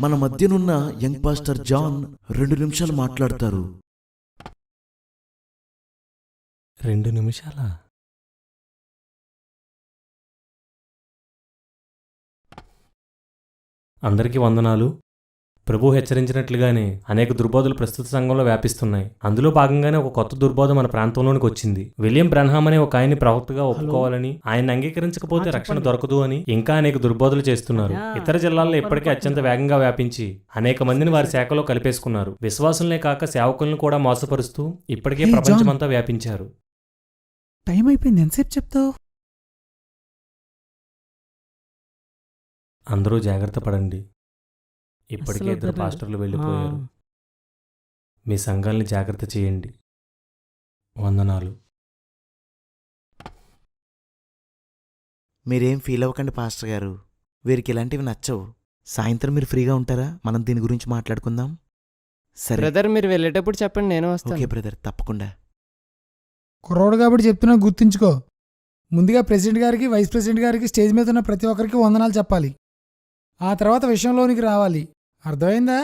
మన మధ్యనున్న young pastor John రెండు నిమిషాలు మాట్లాడతారు. రెండు నిమిషాలా? అందరికీ వందనాలు. ప్రభు హెచ్చరించినట్లుగానే అనేక దుర్బోధలు ప్రస్తుత సంఘంలో వ్యాపిస్తున్నాయి. అందులో భాగంగానే ఒక కొత్త దుర్బోధ మన ప్రాంతంలోనికి వచ్చింది. విలియం బ్రన్హామ్ అనే ఒక ఆయన్ని ప్రవక్తగా ఒప్పుకోవాలని ఆయన అంగీకరించకపోతే రక్షణ దొరకదు అని ఇంకా అనేక దుర్బోధలు చేస్తున్నారు. ఇతర జిల్లాల్లో ఇప్పటికే అత్యంత వేగంగా వ్యాపించి అనేక మందిని వారి శాఖలో కలిపేసుకున్నారు. విశ్వాసులనే కాక సేవకులను కూడా మోసపరుస్తూ ఇప్పటికే. ప్రపంచమంతా వ్యాపించారు. టైం అయిపోయింది. ఎంతసేపు చెప్తావు? అందరూ జాగ్రత్త పడండి. ఇప్పటికే ఇద్దరు. పాస్టర్లు వెళ్ళిపోయారు. మీ సంఘాల్ని జాగ్రత్త చేయండి. వందనాలు. మీరేం ఫీల్ అవ్వకండి పాస్టర్ గారు. వీరికి ఇలాంటివి నచ్చవు. సాయంత్రం మీరు ఫ్రీగా ఉంటారా? మనం దీని గురించి మాట్లాడుకుందాం. సరే. బ్రదర్ మీరు వెళ్ళేటప్పుడు చెప్పండి నేను ఓకే వస్తాను బ్రదర్ తప్పకుండా. కుర్రోడు కాబట్టి చెప్తున్నా గుర్తుంచుకో. ముందుగా ప్రెసిడెంట్ గారికి వైస్ ప్రెసిడెంట్ గారికి స్టేజ్ మీద ఉన్న ప్రతి ఒక్కరికి వందనాలు చెప్పాలి. ఆ తర్వాత విషయంలోనికి రావాలి. అర్థమైందా?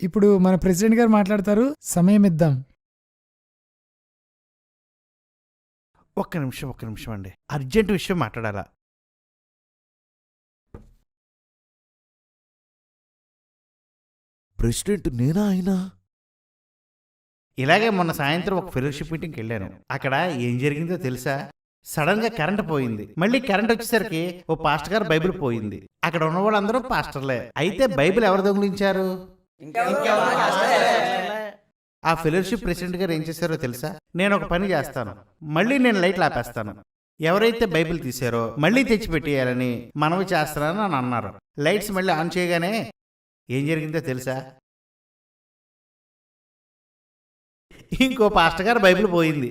ఇప్పుడు మన ప్రెసిడెంట్ గారు మాట్లాడతారు సమయం ఇద్దాం. ఒక్క నిమిషం ఒక్క నిమిషం అండి. అర్జెంట్ విషయం మాట్లాడాలా? ప్రెసిడెంట్ నేనా అయినా ఇలాగే మొన్న సాయంత్రం ఒక ఫెలోషిప్ మీటింగ్కి వెళ్ళాను. అక్కడ ఏం జరిగిందో తెలుసా? సడన్గా కరెంట్ పోయింది. మళ్ళీ కరెంట్ వచ్చేసరికి ఓ పాస్టర్ గారు బైబిల్ పోయింది. అక్కడ ఉన్న వాళ్ళందరూ పాస్టర్లే. అయితే బైబిల్ ఎవరు దొంగిలించారు? ఆ ఫెలోషిప్ ప్రెసిడెంట్ గారు ఏం చేశారో తెలుసా? నేను ఒక పని చేస్తాను. మళ్ళీ నేను లైట్లు ఆపేస్తాను. ఎవరైతే బైబిల్ తీశారో మళ్ళీ తెచ్చిపెట్టేయాలని మనవి చేస్తానని అని అన్నారు. లైట్స్ మళ్ళీ ఆన్ చేయగానే ఏం జరిగిందో తెలుసా? ఇంకో పాస్టర్ గారు బైబిల్ పోయింది.